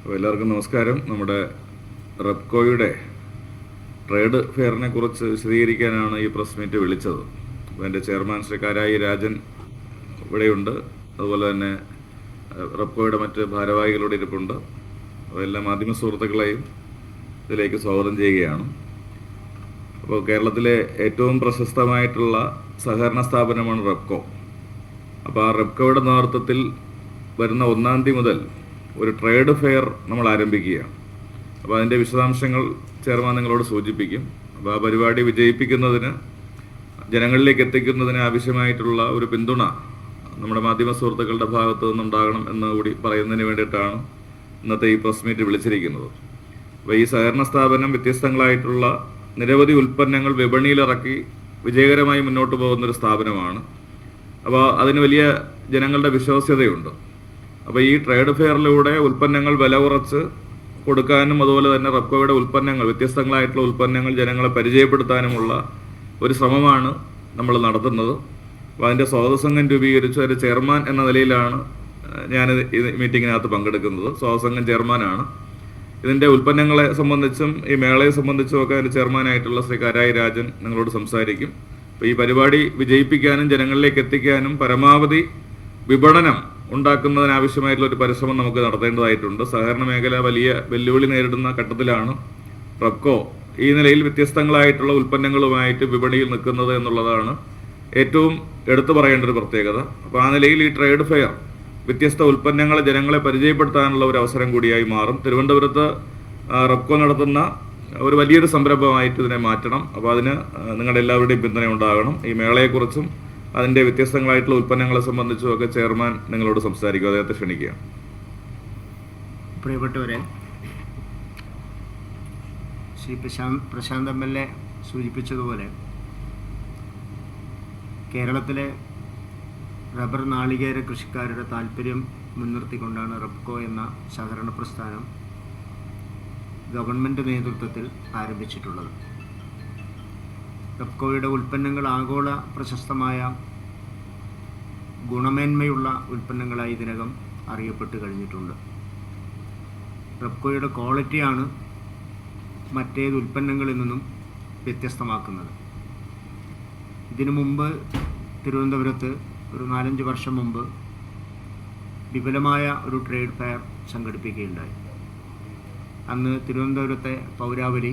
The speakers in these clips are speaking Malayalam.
അപ്പോൾ എല്ലാവർക്കും നമസ്കാരം. നമ്മുടെ റെപ്കോയുടെ ട്രേഡ് ഫെയറിനെ കുറിച്ച് വിശദീകരിക്കാനാണ് ഈ പ്രസ് മീറ്റ് വിളിച്ചത്. അപ്പോൾ എന്റെ ചെയർമാൻ ശ്രീ കാരായി രാജൻ ഇവിടെയുണ്ട്. അതുപോലെ തന്നെ റെപ്കോയുടെ മറ്റ് ഭാരവാഹികളുടെ ഇരിപ്പുണ്ട്. അപ്പോൾ എല്ലാ മാധ്യമ സുഹൃത്തുക്കളെയും ഇതിലേക്ക് സ്വാഗതം ചെയ്യുകയാണ്. അപ്പോൾ കേരളത്തിലെ ഏറ്റവും പ്രശസ്തമായിട്ടുള്ള സഹകരണ സ്ഥാപനമാണ് റെപ്കോ അപ്പോൾ ആ റെപ്കോയുടെ നേതൃത്വത്തിൽ വരുന്ന ഒന്നാം തീയതി മുതൽ ഒരു ട്രേഡ് ഫെയർ നമ്മൾ ആരംഭിക്കുകയാണ്. അപ്പോൾ അതിന്റെ വിശദാംശങ്ങൾ ചെയർമാൻ നിങ്ങളോട് സൂചിപ്പിക്കും. അപ്പോൾ ആ പരിപാടി വിജയിപ്പിക്കുന്നതിന് ജനങ്ങളിലേക്ക് എത്തിക്കുന്നതിന് ആവശ്യമായിട്ടുള്ള ഒരു പിന്തുണ നമ്മുടെ മാധ്യമ സുഹൃത്തുക്കളുടെ ഭാഗത്തു നിന്നുണ്ടാകണം എന്ന് കൂടി പറയുന്നതിന് വേണ്ടിയിട്ടാണ് ഇന്നത്തെ ഈ പ്രസ് മീറ്റ് വിളിച്ചിരിക്കുന്നത്. അപ്പോൾ ഈ സഹകരണ സ്ഥാപനം വ്യത്യസ്തങ്ങളായിട്ടുള്ള നിരവധി ഉൽപ്പന്നങ്ങൾ വിപണിയിലിറക്കി വിജയകരമായി മുന്നോട്ട് പോകുന്ന ഒരു സ്ഥാപനമാണ്. അപ്പോൾ അതിന് വലിയ ജനങ്ങളുടെ വിശ്വാസ്യതയുണ്ട്. അപ്പോൾ ഈ ട്രേഡ് ഫെയറിലൂടെ ഉൽപ്പന്നങ്ങൾ വില കുറച്ച് കൊടുക്കാനും അതുപോലെ തന്നെ റബ്കോയുടെ ഉൽപ്പന്നങ്ങൾ വ്യത്യസ്തങ്ങളായിട്ടുള്ള ഉൽപ്പന്നങ്ങൾ ജനങ്ങളെ പരിചയപ്പെടുത്താനുമുള്ള ഒരു ശ്രമമാണ് നമ്മൾ നടത്തുന്നത്. അപ്പോൾ അതിന്റെ സ്വാതസംഘം രൂപീകരിച്ച് അതിന്റെ ചെയർമാൻ എന്ന നിലയിലാണ് ഞാൻ ഈ മീറ്റിങ്ങിനകത്ത് പങ്കെടുക്കുന്നത്. സ്വാതസംഘം ചെയർമാനാണ്. ഇതിന്റെ ഉൽപ്പന്നങ്ങളെ സംബന്ധിച്ചും ഈ മേളയെ സംബന്ധിച്ചും ഒക്കെ അതിന്റെ ചെയർമാനായിട്ടുള്ള ശ്രീ കരായി രാജൻ നിങ്ങളോട് സംസാരിക്കും. അപ്പോൾ ഈ പരിപാടി വിജയിപ്പിക്കാനും ജനങ്ങളിലേക്ക് എത്തിക്കാനും പരമാവധി വിപണനം ഉണ്ടാക്കുന്നതിനാവശ്യമായിട്ടുള്ള ഒരു പരിശ്രമം നമുക്ക് നടത്തേണ്ടതായിട്ടുണ്ട്. സഹകരണ മേഖല വലിയ വെല്ലുവിളി നേരിടുന്ന ഘട്ടത്തിലാണ് റബ്കോ ഈ നിലയിൽ വ്യത്യസ്തങ്ങളായിട്ടുള്ള ഉൽപ്പന്നങ്ങളുമായിട്ട് വിപണിയിൽ നിൽക്കുന്നത് എന്നുള്ളതാണ് ഏറ്റവും എടുത്തു പറയേണ്ട ഒരു പ്രത്യേകത. അപ്പോൾ ആ നിലയിൽ ഈ ട്രേഡ് ഫെയർ വ്യത്യസ്ത ഉൽപ്പന്നങ്ങളെ ജനങ്ങളെ പരിചയപ്പെടുത്താനുള്ള ഒരു അവസരം കൂടിയായി മാറും. തിരുവനന്തപുരത്ത് റബ്കോ നടത്തുന്ന ഒരു വലിയൊരു സംരംഭമായിട്ട് ഇതിനെ മാറ്റണം. അപ്പോൾ അതിന് നിങ്ങളുടെ എല്ലാവരുടെയും പിന്തുണ ഉണ്ടാകണം ഈ മേളയെക്കുറിച്ചും അതിന്റെ വ്യത്യസ്തങ്ങളായിട്ടുള്ള ഉൽപ്പന്നങ്ങളെ സംബന്ധിച്ചും ഒക്കെ ചെയർമാൻ നിങ്ങളോട് സംസാരിക്കും. അദ്ദേഹത്തെ ക്ഷണിക്കുക പ്രിയപ്പെട്ടവരെ Shri Prashanth Prashanth M L A സൂചിപ്പിച്ചതുപോലെ കേരളത്തിലെ റബ്ബർ നാളികേര കൃഷിക്കാരുടെ താല്പര്യം മുൻനിർത്തിക്കൊണ്ടാണ് റബ്കോ എന്ന സഹകരണ പ്രസ്ഥാനം ഗവൺമെന്റ് നേതൃത്വത്തിൽ ആരംഭിച്ചിട്ടുള്ളത്. റബ്കോയുടെ ഉൽപ്പന്നങ്ങൾ ആഗോള പ്രശസ്തമായ ഗുണമേന്മയുള്ള ഉൽപ്പന്നങ്ങളായി ഇതിനകം അറിയപ്പെട്ട് കഴിഞ്ഞിട്ടുണ്ട്. റെപ്കോയുടെ ക്വാളിറ്റിയാണ് മറ്റേത് ഉൽപ്പന്നങ്ങളിൽ നിന്നും വ്യത്യസ്തമാക്കുന്നത്. ഇതിനു മുമ്പ് തിരുവനന്തപുരത്ത് ഒരു നാലഞ്ച് വർഷം മുമ്പ് വിപുലമായ ഒരു ട്രേഡ് ഫെയർ സംഘടിപ്പിക്കുകയുണ്ടായി. അന്ന് തിരുവനന്തപുരത്തെ പൗരാവലി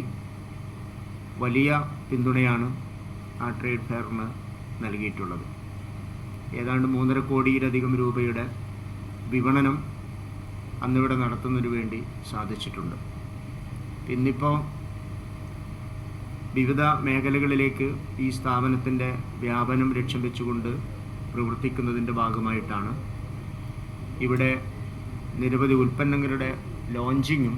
വലിയ പിന്തുണയാണ് ആ ട്രേഡ് ഫെയറിന് നൽകിയിട്ടുള്ളത്. ഏതാണ്ട് മൂന്നര കോടിയിലധികം രൂപയുടെ വിപണനം അന്നിവിടെ നടത്തുന്നതിനു വേണ്ടി സാധിച്ചിട്ടുണ്ട്. ഇന്നിപ്പോൾ വിവിധ മേഖലകളിലേക്ക് ഈ സ്ഥാപനത്തിന്റെ വ്യാപനം ലക്ഷ്യം വെച്ചുകൊണ്ട് പ്രവർത്തിക്കുന്നതിന്റെ ഭാഗമായിട്ടാണ് ഇവിടെ നിരവധി ഉൽപ്പന്നങ്ങളുടെ ലോഞ്ചിങ്ങും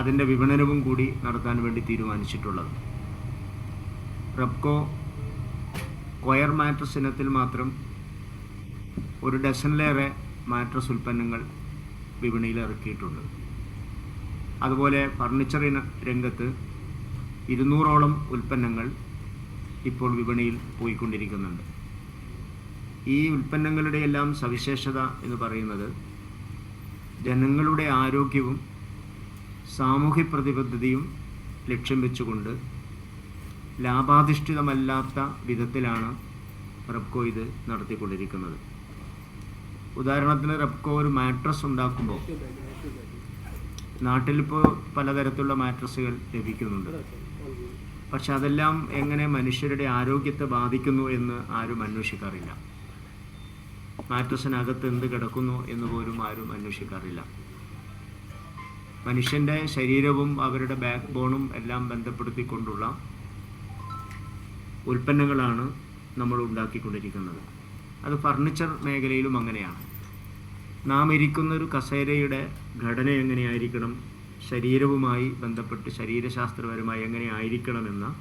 അതിന്റെ വിപണനവും കൂടി നടത്താൻ വേണ്ടി തീരുമാനിച്ചിട്ടുള്ളത്. റെപ്കോ കൊയർ മാട്രസ് ഇനത്തിൽ മാത്രം ഒരു ഡസനിലേറെ മാട്രസ് ഉൽപ്പന്നങ്ങൾ വിപണിയിൽ ഇറക്കിയിട്ടുണ്ട്. അതുപോലെ ഫർണിച്ചർ ഇന രംഗത്ത് ഇരുന്നൂറോളം ഉൽപ്പന്നങ്ങൾ ഇപ്പോൾ വിപണിയിൽ പോയിക്കൊണ്ടിരിക്കുന്നുണ്ട്. ഈ ഉൽപ്പന്നങ്ങളുടെ എല്ലാം സവിശേഷത എന്ന് പറയുന്നത് ജനങ്ങളുടെ ആരോഗ്യവും സാമൂഹ്യ പ്രതിബദ്ധതയും ലക്ഷ്യം വെച്ചുകൊണ്ട് ലാഭാധിഷ്ഠിതമല്ലാത്ത വിധത്തിലാണ് റെപ്കോ ഇത് നടത്തിക്കൊണ്ടിരിക്കുന്നത്. ഉദാഹരണത്തിന് റെപ്കോ ഒരു മാട്രസ് ഉണ്ടാക്കുമ്പോൾ നാട്ടിലിപ്പോൾ പലതരത്തിലുള്ള മാട്രസുകൾ ലഭിക്കുന്നുണ്ട്. പക്ഷെ അതെല്ലാം എങ്ങനെ മനുഷ്യരുടെ ആരോഗ്യത്തെ ബാധിക്കുന്നു എന്ന് ആരും അന്വേഷിക്കാറില്ല. മാട്രസിനകത്ത് എന്ത് കിടക്കുന്നു എന്ന് പോലും ആരും അന്വേഷിക്കാറില്ല. മനുഷ്യന്റെ ശരീരവും അവരുടെ ബാക്ക് ബോണും എല്ലാം ബന്ധപ്പെടുത്തിക്കൊണ്ടുള്ള ഉൽപ്പന്നങ്ങളാണ് നമ്മൾ ഉണ്ടാക്കിക്കൊണ്ടിരിക്കുന്നത്. അത് ഫർണിച്ചർ മേഖലയിലും അങ്ങനെയാണ്. നാം ഇരിക്കുന്ന ഒരു കസേരയുടെ ഘടന എങ്ങനെയായിരിക്കണം? ശരീരവുമായി ബന്ധപ്പെട്ട് ശരീരശാസ്ത്രപരമായി എങ്ങനെയായിരിക്കണമെന്ന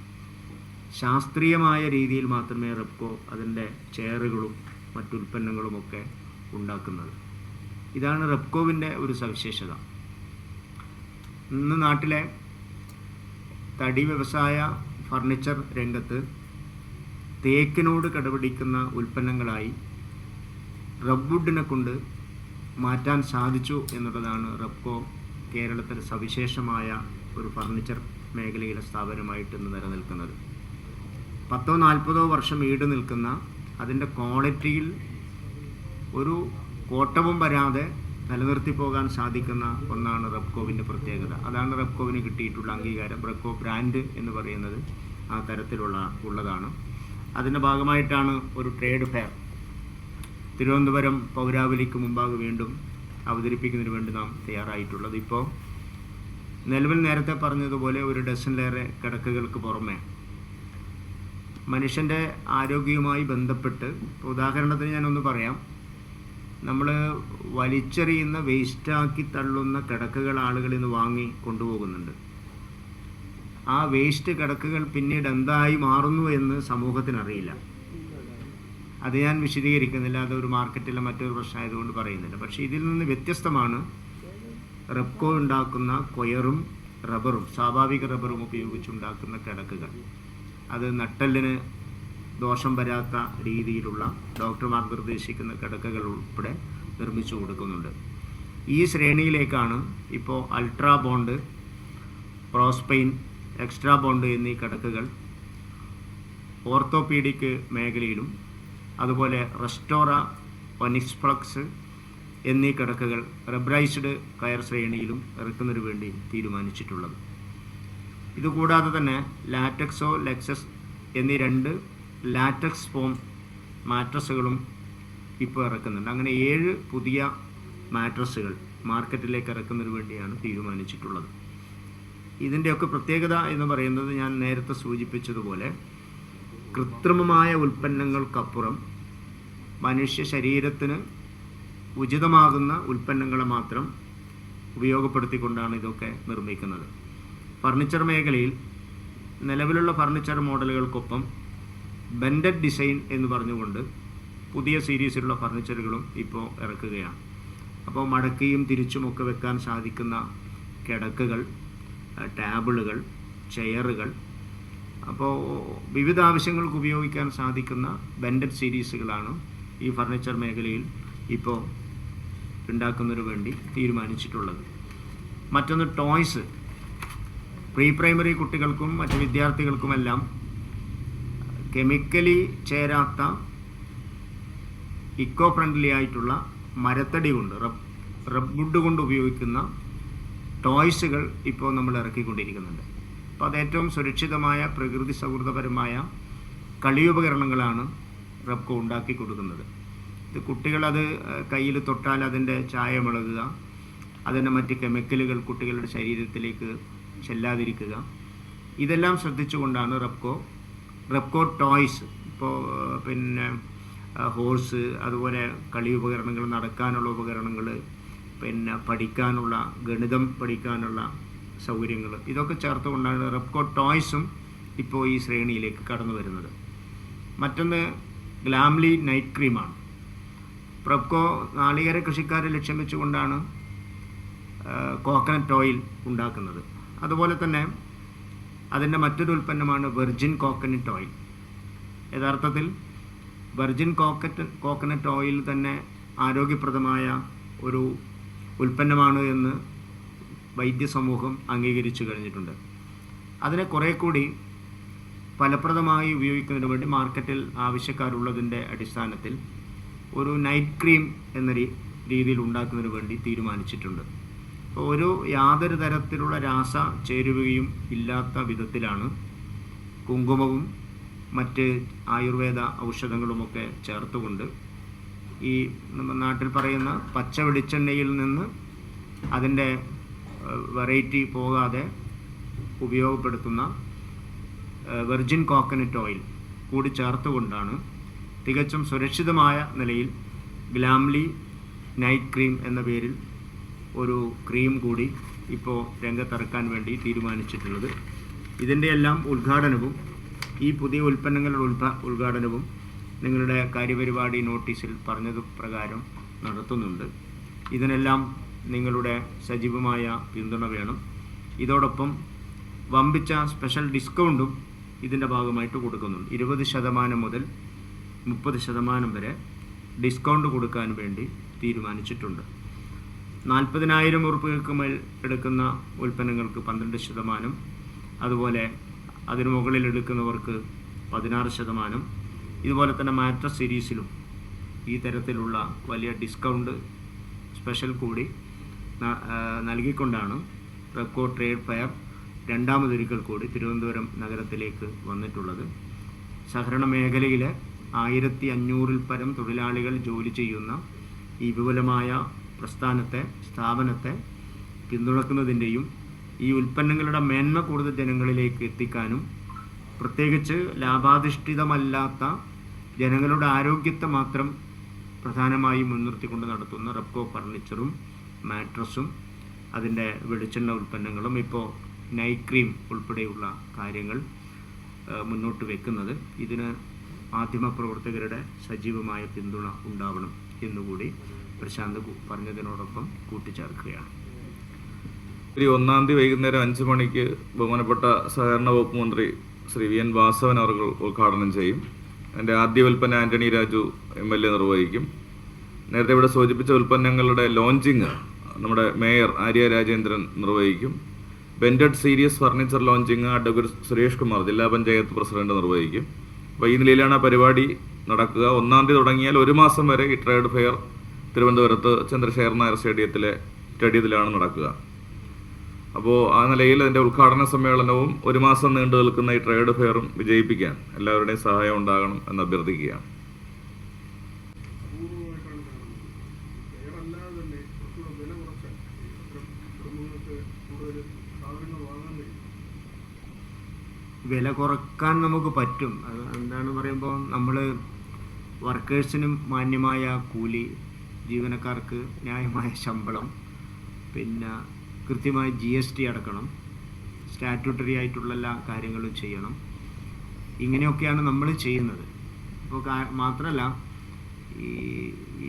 ശാസ്ത്രീയമായ രീതിയിൽ മാത്രമേ റെപ്കോ അതിന്റെ ചെയറുകളും മറ്റുൽപ്പന്നങ്ങളുമൊക്കെ ഉണ്ടാക്കുന്നത്. ഇതാണ് റെപ്കോവിന്റെ ഒരു സവിശേഷത. ഇന്ന് നാട്ടിലെ തടി വ്യവസായ ഫർണിച്ചർ രംഗത്ത് തേക്കിനോട് കടപിടിക്കുന്ന ഉൽപ്പന്നങ്ങളായി റബ്ബുഡിനെ കൊണ്ട് മാറ്റാൻ സാധിച്ചു എന്നുള്ളതാണ് റബ്കോ കേരളത്തിൽ സവിശേഷമായ ഒരു ഫർണിച്ചർ മേഖലയിലെ സ്ഥാപനമായിട്ട് ഇന്ന് നിലനിൽക്കുന്നത്. പത്തോ നാൽപ്പതോ വർഷം ഈട് നിൽക്കുന്ന അതിന്റെ ക്വാളിറ്റിയിൽ ഒരു കോട്ടവും വരാതെ നിലനിർത്തി പോകാൻ സാധിക്കുന്ന ഒന്നാണ് റബ്കോവിന്റെ പ്രത്യേകത. അതാണ് റബ്കോവിന് കിട്ടിയിട്ടുള്ള അംഗീകാരം. റബ്കോ ബ്രാൻഡ് എന്ന് പറയുന്നത് ആ തരത്തിലുള്ള ഉള്ളതാണ്. അതിന്റെ ഭാഗമായിട്ടാണ് ഒരു ട്രേഡ് ഫെയർ തിരുവനന്തപുരം പൗരാവലിക്ക് മുമ്പാകെ വീണ്ടും അവതരിപ്പിക്കുന്നതിന് വേണ്ടി നാം തയ്യാറായിട്ടുള്ളത്. ഇപ്പോൾ നിലവിൽ നേരത്തെ പറഞ്ഞതുപോലെ ഒരു ഡസനിലേറെ കിടക്കകൾക്ക് പുറമെ മനുഷ്യന്റെ ആരോഗ്യവുമായി ബന്ധപ്പെട്ട് ഉദാഹരണത്തിന് ഞാനൊന്ന് പറയാം. നമ്മൾ വലിച്ചെറിയുന്ന വേസ്റ്റാക്കി തള്ളുന്ന കിടക്കകൾ ആളുകളിൽ നിന്ന് വാങ്ങി കൊണ്ടുപോകുന്നുണ്ട്. ആ വേസ്റ്റ് കിടക്കുകൾ പിന്നീട് എന്തായി മാറുന്നു എന്ന് സമൂഹത്തിനറിയില്ല. അത് ഞാൻ വിശദീകരിക്കുന്നില്ല. അതൊരു മാർക്കറ്റിലെ മറ്റൊരു പ്രശ്നമായതുകൊണ്ട് പറയുന്നില്ല. പക്ഷേ ഇതിൽ നിന്ന് വ്യത്യസ്തമാണ് റെപ്കോ ഉണ്ടാക്കുന്ന കൊയറും റബ്ബറും സ്വാഭാവിക റബ്ബറും ഉപയോഗിച്ചുണ്ടാക്കുന്ന കിടക്കുകൾ. അത് നട്ടലിന് ദോഷം വരാത്ത രീതിയിലുള്ള ഡോക്ടർമാർ നിർദ്ദേശിക്കുന്ന കിടക്കകൾ ഉൾപ്പെടെ നിർമ്മിച്ചു കൊടുക്കുന്നുണ്ട്. ഈ ശ്രേണിയിലേക്കാണ് ഇപ്പോൾ അൾട്രാ ബോണ്ട് പ്രോസ്പെയിൻ എക്സ്ട്രാ ബോണ്ട് എന്നീ കിടക്കുകൾ ഓർത്തോപീഡിക് മേഖലയിലും അതുപോലെ റെസ്റ്റോറ ഒനിക്സ്പ്ലക്സ് എന്നീ കിടക്കുകൾ റബ്രൈസ്ഡ് കയർ ശ്രേണിയിലും ഇറക്കുന്നതിന് വേണ്ടി തീരുമാനിച്ചിട്ടുള്ളത്. ഇതുകൂടാതെ തന്നെ ലാറ്റക്സോ ലെക്സസ് എന്നീ രണ്ട് ലാറ്റക്സ് ഫോം മാട്രസുകളും ഇപ്പോൾ ഇറക്കുന്നുണ്ട്. അങ്ങനെ ഏഴ് പുതിയ മാട്രസുകൾ മാർക്കറ്റിലേക്ക് ഇറക്കുന്നതിന് വേണ്ടിയാണ് തീരുമാനിച്ചിട്ടുള്ളത്. ഇതിന്റെയൊക്കെ പ്രത്യേകത എന്ന് പറയുന്നത് ഞാൻ നേരത്തെ സൂചിപ്പിച്ചതുപോലെ കൃത്രിമമായ ഉൽപ്പന്നങ്ങൾക്കപ്പുറം മനുഷ്യ ശരീരത്തിന് ഉചിതമാകുന്ന ഉൽപ്പന്നങ്ങളെ മാത്രം ഉപയോഗപ്പെടുത്തിക്കൊണ്ടാണ് ഇതൊക്കെ നിർമ്മിക്കുന്നത്. ഫർണിച്ചർ മേഖലയിൽ നിലവിലുള്ള ഫർണിച്ചർ മോഡലുകൾക്കൊപ്പം ബെൻഡഡ് ഡിസൈൻ എന്ന് പറഞ്ഞുകൊണ്ട് പുതിയ സീരീസിലുള്ള ഫർണിച്ചറുകളും ഇപ്പോൾ ഇറക്കുകയാണ്. അപ്പോൾ മടക്കിയും തിരിച്ചുമൊക്കെ വെക്കാൻ സാധിക്കുന്ന കിടക്കുകൾ ടേബിളുകൾ ചെയറുകൾ. അപ്പോൾ വിവിധ ആവശ്യങ്ങൾക്ക് ഉപയോഗിക്കാൻ സാധിക്കുന്ന ബെൻഡഡ് സീരീസുകളാണ് ഈ ഫർണിച്ചർ മേഖലയിൽ ഇപ്പോൾ ഉണ്ടാക്കുന്നതിന് വേണ്ടി തീരുമാനിച്ചിട്ടുള്ളത്. മറ്റൊന്ന് ടോയ്സ് പ്രീ പ്രൈമറി കുട്ടികൾക്കും മറ്റ് വിദ്യാർത്ഥികൾക്കുമെല്ലാം കെമിക്കലി ചേരാത്ത ഇക്കോ ഫ്രണ്ട്ലി ആയിട്ടുള്ള മരത്തടി കൊണ്ട് റബ് റബ്ബുഡ് കൊണ്ട് ഉപയോഗിക്കുന്ന ടോയ്സുകൾ ഇപ്പോൾ നമ്മൾ ഇറക്കിക്കൊണ്ടിരിക്കുന്നുണ്ട്. അപ്പോൾ അത് ഏറ്റവും സുരക്ഷിതമായ പ്രകൃതി സൗഹൃദപരമായ കളിയുപകരണങ്ങളാണ് റബ്കോ ഉണ്ടാക്കി കൊടുക്കുന്നത്. ഇത് കുട്ടികളത് കയ്യിൽ തൊട്ടാൽ അതിന്റെ ചായമിളകുക അതിന്റെ മറ്റ് കെമിക്കലുകൾ കുട്ടികളുടെ ശരീരത്തിലേക്ക് ചെല്ലാതിരിക്കുക. ഇതെല്ലാം ശ്രദ്ധിച്ചുകൊണ്ടാണ് റബ്കോ റബ്കോ ടോയ്സ് ഇപ്പോൾ പിന്നെ ഹോഴ്സ് അതുപോലെ കളി ഉപകരണങ്ങൾ നടക്കാനുള്ള ഉപകരണങ്ങൾ പിന്നെ പഠിക്കാനുള്ള ഗണിതം പഠിക്കാനുള്ള സൗകര്യങ്ങൾ. ഇതൊക്കെ ചേർത്തുകൊണ്ടാണ് റെപ്കോ ടോയ്സും ഇപ്പോൾ ഈ ശ്രേണിയിലേക്ക് കടന്നു വരുന്നത്. മറ്റൊന്ന് ഗ്ലാംലി നൈറ്റ് ക്രീമാണ് പ്രപ്കോ നാളികേര കൃഷിക്കാരെ ലക്ഷ്യം വെച്ചുകൊണ്ടാണ് കോക്കനട്ട് ഓയിൽ ഉണ്ടാക്കുന്നത്. അതുപോലെ തന്നെ അതിന്റെ മറ്റൊരു ഉൽപ്പന്നമാണ് വെർജിൻ കോക്കനട്ട് ഓയിൽ യഥാർത്ഥത്തിൽ വെർജിൻ കോക്കറ്റ് കോക്കനട്ട് ഓയിൽ തന്നെ ആരോഗ്യപ്രദമായ ഒരു ഉൽപ്പന്നമാണ് എന്ന് വൈദ്യസമൂഹം അംഗീകരിച്ചു കഴിഞ്ഞിട്ടുണ്ട്. അതിനെ കുറേ കൂടി ഫലപ്രദമായി ഉപയോഗിക്കുന്നതിന് വേണ്ടി മാർക്കറ്റിൽ ആവശ്യക്കാരുള്ളതിന്റെ അടിസ്ഥാനത്തിൽ ഒരു നൈറ്റ് ക്രീം എന്ന രീതിയിൽ ഉണ്ടാക്കുന്നതിന് വേണ്ടി തീരുമാനിച്ചിട്ടുണ്ട്. അപ്പോൾ ഒരു യാതൊരു തരത്തിലുള്ള രാസ ചേരുവയും ഇല്ലാത്ത വിധത്തിലാണ് കുങ്കുമവും മറ്റ് ആയുർവേദ ഔഷധങ്ങളുമൊക്കെ ചേർത്തുകൊണ്ട് ഈ നാട്ടിൽ പറയുന്ന പച്ച വെളിച്ചെണ്ണയിൽ നിന്ന് അതിന്റെ വെറൈറ്റി പോകാതെ ഉപയോഗപ്പെടുത്തുന്ന വെർജിൻ കോക്കനട്ട് ഓയിൽ കൂടി ചേർത്തുകൊണ്ടാണ് തികച്ചും സുരക്ഷിതമായ നിലയിൽ ഗ്ലാംലി നൈറ്റ് ക്രീം എന്ന പേരിൽ ഒരു ക്രീം കൂടി ഇപ്പോൾ രംഗത്തിറക്കാൻ വേണ്ടി തീരുമാനിച്ചിട്ടുള്ളത്. ഇതിന്റെ എല്ലാം ഉദ്ഘാടനവും ഈ പുതിയ ഉൽപ്പന്നങ്ങളുടെ ഉൽപ ഉദ്ഘാടനവും നിങ്ങളുടെ കാര്യപരിപാടി നോട്ടീസിൽ പറഞ്ഞത് പ്രകാരം നടത്തുന്നുണ്ട്. ഇതിനെല്ലാം നിങ്ങളുടെ സജീവമായ പിന്തുണ വേണം. ഇതോടൊപ്പം വമ്പിച്ച സ്പെഷ്യൽ ഡിസ്കൗണ്ടും ഇതിന്റെ ഭാഗമായിട്ട് കൊടുക്കുന്നുണ്ട്. ഇരുപത് ശതമാനം മുതൽ മുപ്പത് ശതമാനം വരെ ഡിസ്കൗണ്ട് കൊടുക്കാൻ വേണ്ടി തീരുമാനിച്ചിട്ടുണ്ട്. നാൽപ്പതിനായിരം ഉറുപ്പികൾക്ക് മേൽ എടുക്കുന്ന ഉൽപ്പന്നങ്ങൾക്ക് പന്ത്രണ്ട് ശതമാനം അതുപോലെ അതിനു മുകളിൽ എടുക്കുന്നവർക്ക് പതിനാറ് ശതമാനം ഇതുപോലെ തന്നെ മാറ്റ സീരീസിലും ഈ തരത്തിലുള്ള വലിയ ഡിസ്കൗണ്ട് സ്പെഷ്യൽ കൂടി നൽകിക്കൊണ്ടാണ് റെപ്കോ ട്രേഡ് ഫെയർ രണ്ടാമതൊരിക്കൽ കൂടി തിരുവനന്തപുരം നഗരത്തിലേക്ക് വന്നിട്ടുള്ളത്. സഹകരണ മേഖലയിലെ ആയിരത്തി അഞ്ഞൂറിൽ പരം തൊഴിലാളികൾ ജോലി ചെയ്യുന്ന ഈ വിപുലമായ പ്രസ്ഥാനത്തെ സ്ഥാപനത്തെ പിന്തുണക്കുന്നതിന്റെയും ഈ ഉൽപ്പന്നങ്ങളുടെ മേന്മ കൂടുതൽ ജനങ്ങളിലേക്ക് എത്തിക്കാനും പ്രത്യേകിച്ച് ലാഭാധിഷ്ഠിതമല്ലാത്ത ജനങ്ങളുടെ ആരോഗ്യത്തെ മാത്രം പ്രധാനമായി മുൻനിർത്തിക്കൊണ്ട് നടത്തുന്ന റെപ്കോ ഫർണിച്ചറും മാട്രസും അതിന്റെ വെളിച്ചെണ്ണ ഉൽപ്പന്നങ്ങളും ഇപ്പോൾ നൈറ്റ് ക്രീം ഉൾപ്പെടെയുള്ള കാര്യങ്ങൾ മുന്നോട്ട് വെക്കുന്നത്. ഇതിന് മാധ്യമപ്രവർത്തകരുടെ സജീവമായ പിന്തുണ ഉണ്ടാവണം എന്നുകൂടി പ്രശാന്ത് പറഞ്ഞതിനോടൊപ്പം കൂട്ടിച്ചേർക്കുകയാണ്. ഒരു ഒന്നാം തീയതി വൈകുന്നേരം അഞ്ച് മണിക്ക് ബഹുമാനപ്പെട്ട സഹകരണ വകുപ്പ് മന്ത്രി ശ്രീ വി എൻ വാസവൻ അവർ ഉദ്ഘാടനം ചെയ്യും. അതിന്റെ ആദ്യ വിൽപ്പന Antony Raju M L A നിർവഹിക്കും. നേരത്തെ ഇവിടെ സൂചിപ്പിച്ച ഉൽപ്പന്നങ്ങളുടെ ലോഞ്ചിങ് നമ്മുടെ മേയർ ആര്യ രാജേന്ദ്രൻ നിർവഹിക്കും. Bended series furniture launching advocate Suresh Kumar ജില്ലാ പഞ്ചായത്ത് പ്രസിഡന്റ് നിർവഹിക്കും. അപ്പോൾ ഈ നിലയിലാണ് പരിപാടി നടക്കുക. ഒന്നാം തീയതി തുടങ്ങിയാൽ ഒരു മാസം വരെ ഈ ട്രേഡ് ഫെയർ തിരുവനന്തപുരത്ത് ചന്ദ്രശേഖർ നായർ സ്റ്റേഡിയത്തിലെ സ്റ്റേഡിയത്തിലാണ് നടക്കുക. അപ്പോൾ ആ നിലയിൽ അതിന്റെ ഉദ്ഘാടന സമ്മേളനവും ഒരു മാസം നീണ്ടു നിൽക്കുന്ന ഈ ട്രേഡ് ഫെയറും വിജയിപ്പിക്കാൻ എല്ലാവരുടെയും സഹായം ഉണ്ടാകണം എന്ന് അഭ്യർത്ഥിക്കുകയാണ്. വില കുറയ്ക്കാൻ നമുക്ക് പറ്റും. അത് എന്താണ് പറയുമ്പോൾ നമ്മൾ വർക്കേഴ്സിനും മാന്യമായ കൂലി ജീവനക്കാർക്ക് ന്യായമായ ശമ്പളം പിന്നെ കൃത്യമായി ജി എസ് ടി അടക്കണം. സ്റ്റാറ്റ്യൂട്ടറി ആയിട്ടുള്ള എല്ലാ കാര്യങ്ങളും ചെയ്യണം. ഇങ്ങനെയൊക്കെയാണ് നമ്മൾ ചെയ്യുന്നത്. അപ്പോൾ മാത്രമല്ല ഈ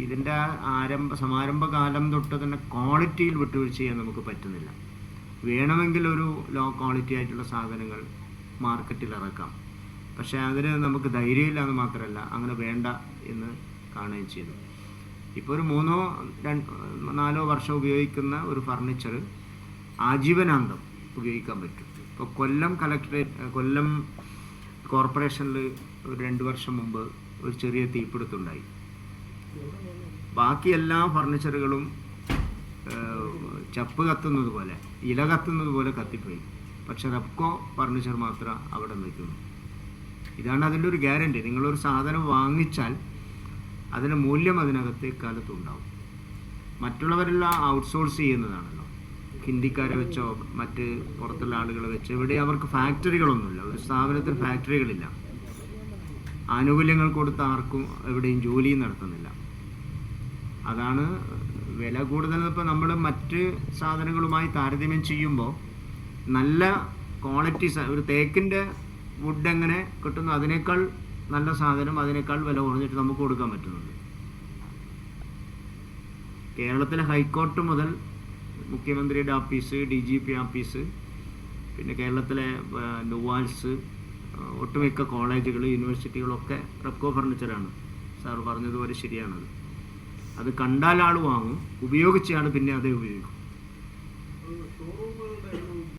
ഇതിന്റെ ആരംഭ സമാരംഭകാലം തൊട്ട് തന്നെ ക്വാളിറ്റിയിൽ വിട്ടുവീഴ്ച ചെയ്യാൻ നമുക്ക് പറ്റുന്നില്ല. വേണമെങ്കിൽ ഒരു ലോ ക്വാളിറ്റി ആയിട്ടുള്ള സാധനങ്ങൾ മാർക്കറ്റിൽ ഇറക്കാം. പക്ഷേ അതിന് നമുക്ക് ധൈര്യമില്ല എന്ന് മാത്രമല്ല അങ്ങനെ വേണ്ട എന്ന് കാണുകയും ചെയ്തു. ഇപ്പോൾ ഒരു മൂന്നോ രണ്ട് നാലോ വർഷം ഉപയോഗിക്കുന്ന ഒരു ഫർണിച്ചർ ആജീവനാന്തം ഉപയോഗിക്കാൻ പറ്റും. ഇപ്പോൾ കൊല്ലം കളക്ടറേറ്റ് കൊല്ലം കോർപ്പറേഷനിൽ ഒരു രണ്ട് വർഷം മുമ്പ് ഒരു ചെറിയ തീപിടുത്തമുണ്ടായി ബാക്കി എല്ലാ ഫർണിച്ചറുകളും ചപ്പ് കത്തുന്നത് പോലെ ഇല കത്തുന്നത് പോലെ കത്തിപ്പോയി. പക്ഷെ റെപ്കോ ഫർണിച്ചർ മാത്രം അവിടെ നിൽക്കുന്നു. ഇതാണ് അതിന്റെ ഒരു ഗ്യാരണ്ടി നിങ്ങളൊരു സാധനം വാങ്ങിച്ചാൽ അതിന്റെ മൂല്യം അതിനകത്ത് കാലത്ത് ഉണ്ടാവും മറ്റുള്ളവരെല്ലാം ഔട്ട്സോഴ്സ് ചെയ്യുന്നതാണല്ലോ. ഹിന്ദിക്കാരെ വെച്ചോ മറ്റ് പുറത്തുള്ള ആളുകളെ വെച്ചോ ഇവിടെ അവർക്ക് ഫാക്ടറികളൊന്നുമില്ല. ഒരു സ്ഥാപനത്തിൽ ഫാക്ടറികളില്ല. ആനുകൂല്യങ്ങൾ കൊടുത്ത് ആർക്കും എവിടെയും ജോലിയും നടത്തുന്നില്ല. അതാണ് വില കൂടുതൽ ഇപ്പോൾ നമ്മൾ മറ്റ് സാധനങ്ങളുമായി താരതമ്യം ചെയ്യുമ്പോൾ നല്ല ക്വാളിറ്റി ഒരു തേക്കിന്റെ വുഡ് എങ്ങനെ കിട്ടുന്നു അതിനേക്കാൾ നല്ല സാധനം അതിനേക്കാൾ വില കുറഞ്ഞിട്ട് നമുക്ക് കൊടുക്കാൻ പറ്റുന്നുണ്ട്. കേരളത്തിലെ ഹൈക്കോർട്ട് മുതൽ മുഖ്യമന്ത്രിയുടെ office D G P office പിന്നെ കേരളത്തിലെ നുവാൽസ് ഒട്ടുമിക്ക കോളേജുകൾ യൂണിവേഴ്സിറ്റികളൊക്കെ റെപ്കോ ഫർണിച്ചറാണ്. സാർ പറഞ്ഞതുപോലെ ശരിയാണത്. അത് കണ്ടാൽ ആൾ വാങ്ങും ഉപയോഗിച്ചാണ് പിന്നെ അതേ ഉപയോഗിക്കും.